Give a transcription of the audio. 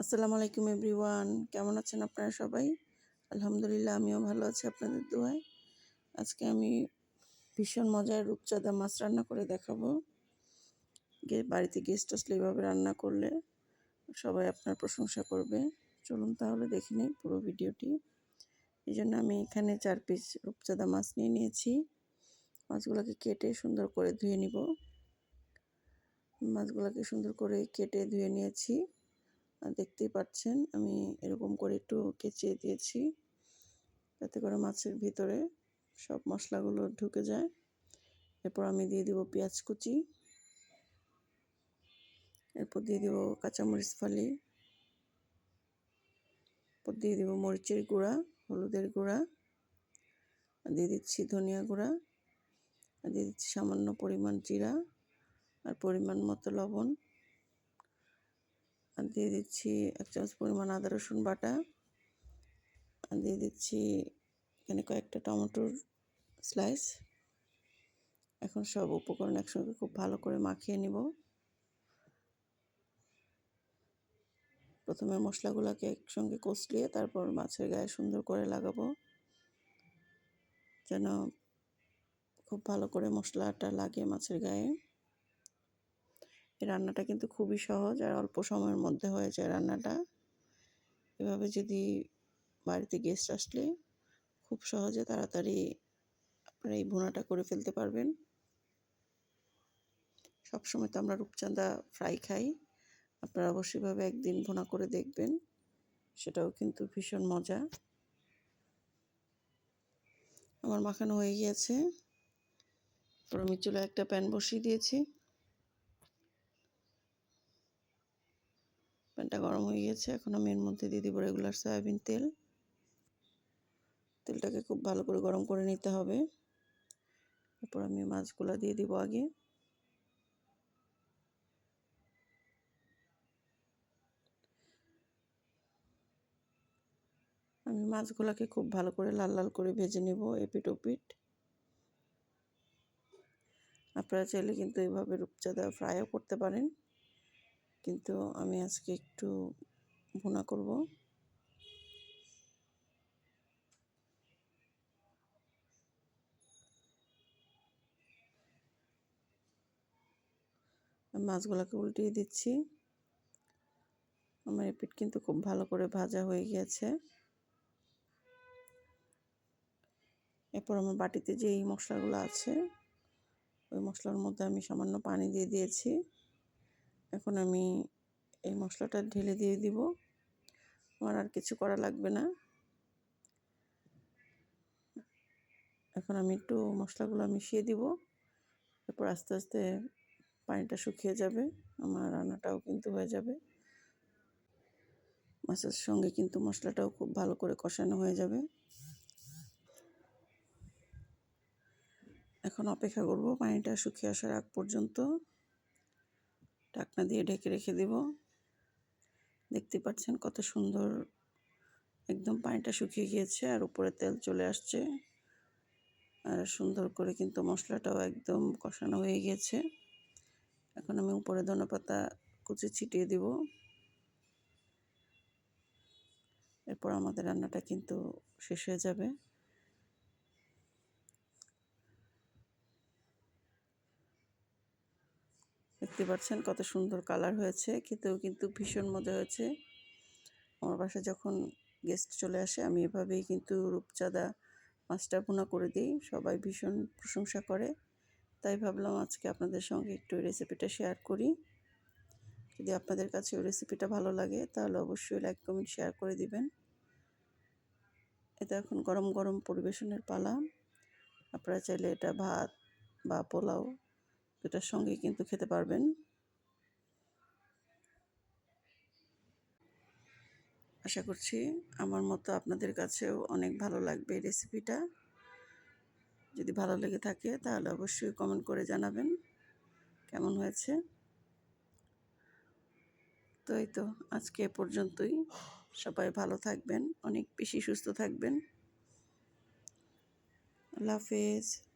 আসসালামু আলাইকুম এভরিওয়ান। কেমন আছেন আপনারা সবাই? আলহামদুলিল্লাহ, আমিও ভালো আছি আপনাদের দোয়ায়। আজকে আমি ভীষণ মজার রূপচাঁদা মাছ রান্না করে দেখাবো। বাড়িতে গেস্ট আসলে এভাবে রান্না করলে সবাই আপনার প্রশংসা করবে। চলুন তাহলে দেখে নিই পুরো ভিডিওটি। এই জন্য আমি এখানে চার পিস রূপচাঁদা মাছ নিয়ে নিয়েছি। মাছগুলোকে কেটে সুন্দর করে ধুয়ে নিব। মাছগুলোকে সুন্দর করে কেটে ধুয়ে নিয়েছি। দেখতেই পাচ্ছেন আমি এরকম করে একটু কেচিয়ে দিয়েছি, যাতে করে মাছের ভিতরে সব মশলাগুলো ঢুকে যায়। এরপর আমি দিয়ে দিব পেঁয়াজ কুচি, এরপর দিয়ে দিব কাঁচামরিচ ফালি, এরপর দিয়ে দিব মরিচের গুঁড়া, হলুদের গুঁড়া, আর দিয়ে দিচ্ছি ধনিয়া গুঁড়া, আর দিয়ে দিচ্ছি সামান্য পরিমাণ জিরা, আর পরিমাণ মতো লবণ। আর দিয়ে দিচ্ছি এক চামচ পরিমাণ আদা রসুন বাটা। আর দিয়ে দিচ্ছি এখানে কয়েকটা টমেটোর স্লাইস এখন সব উপকরণ একসঙ্গে খুব ভালো করে মাখিয়ে নিব। প্রথমে মশলাগুলোকে একসঙ্গে কষলিয়ে তারপর মাছের গায়ে সুন্দর করে লাগাবো। যেন খুব ভালো করে মশলাটা লাগে মাছের গায়ে। এই রান্নাটা কিন্তু খুবই সহজ আর অল্প সময়ের মধ্যে হয়ে যায় রান্নাটা। এভাবে যদি বাড়িতে গেস্ট আসলে খুব সহজে তাড়াতাড়ি আপনারা এই ভুনাটা করে ফেলতে পারবেন। সবসময় তো আমরা রূপচাঁদা ফ্রাই খাই, আপনারা অবশ্যইভাবে একদিন ভুনা করে দেখবেন, সেটাও কিন্তু ভীষণ মজা। আমার মাখানো হয়ে গিয়েছে। আমি চুলে একটা প্যান বসিয়ে দিয়েছি। প্যানটা গরম হয়ে গেছে। এখন আমি এর মধ্যে দিয়ে দিব রেগুলার সয়াবিন তেল। তেলটাকে খুব ভালো করে গরম করে নিতে হবে। এরপর আমি মাছগুলো দিয়ে দিব আগে। আমি মাছগুলোকে খুব ভালো করে লাল লাল করে ভেজে নেব এপিট ওপিট আপনারা চাইলে কিন্তু এইভাবে রূপচাঁদা ফ্রাইও করতে পারেন। কিন্তু আমি আজকে একটু ভুনা করব। মাছগুলোকে উল্টিয়ে দিচ্ছি। আমার এপিট কিন্তু খুব ভালো করে ভাজা হয়ে গিয়েছে। এরপর আমার বাটিতে যে এই মশলাগুলো আছে, ওই মশলার মধ্যে আমি সামান্য পানি দিয়ে দিয়েছি। এখন আমি এই মশলাটা ঢেলে দিয়ে দিব। আমার আর কিছু করা লাগবে না। এখন আমি একটু মশলাগুলো মিশিয়ে দিব। এরপর আস্তে আস্তে পানিটা শুকিয়ে যাবে। আমার রান্নাটাও কিন্তু হয়ে যাবে। মাছের সঙ্গে কিন্তু মশলাটাও খুব ভালো করে কষানো হয়ে যাবে। এখন অপেক্ষা করব পানিটা শুকিয়ে আসার আগ পর্যন্ত। ঢাকনা দিয়ে ঢেকে রেখে দেব। দেখতে পাচ্ছেন কত সুন্দর একদম পানিটা শুকিয়ে গিয়েছে আর উপরে তেল চলে আসছে। আর সুন্দর করে কিন্তু মশলাটাও একদম কষানো হয়ে গিয়েছে। এখন আমি উপরে ধনে পাতা কুচি ছিটিয়ে দিব। এরপর আমাদের রান্নাটা কিন্তু শেষ হয়ে যাবে। দেখতে পাচ্ছেন কত সুন্দর কালার হয়েছে। খেতেও কিন্তু ভীষণ মজা হয়েছে। আমার বাসায় যখন গেস্ট চলে আসে, আমি এভাবেই কিন্তু রূপচাঁদা মাছটা ভুনা করে দিই। সবাই ভীষণ প্রশংসা করে। তাই ভাবলাম আজকে আপনাদের সঙ্গে একটু রেসিপিটা শেয়ার করি। যদি আপনাদের কাছে ওই রেসিপিটা ভালো লাগে, তাহলে অবশ্যই লাইক কমেন্ট শেয়ার করে দিবেন। এটা এখন গরম গরম পরিবেশনের পালা। আপনারা চাইলে এটা ভাত বা পোলাও দুটার সঙ্গে কিন্তু খেতে পারবেন। আশা করছি আমার মতো আপনাদের কাছেও অনেক ভালো লাগবে এই রেসিপিটা। যদি ভালো লেগে থাকে তাহলে অবশ্যই কমেন্ট করে জানাবেন কেমন হয়েছে। তো এই তো আজকে এ পর্যন্তই। সবাই ভালো থাকবেন, অনেক বেশি সুস্থ থাকবেন। আল্লাহ হাফেজ।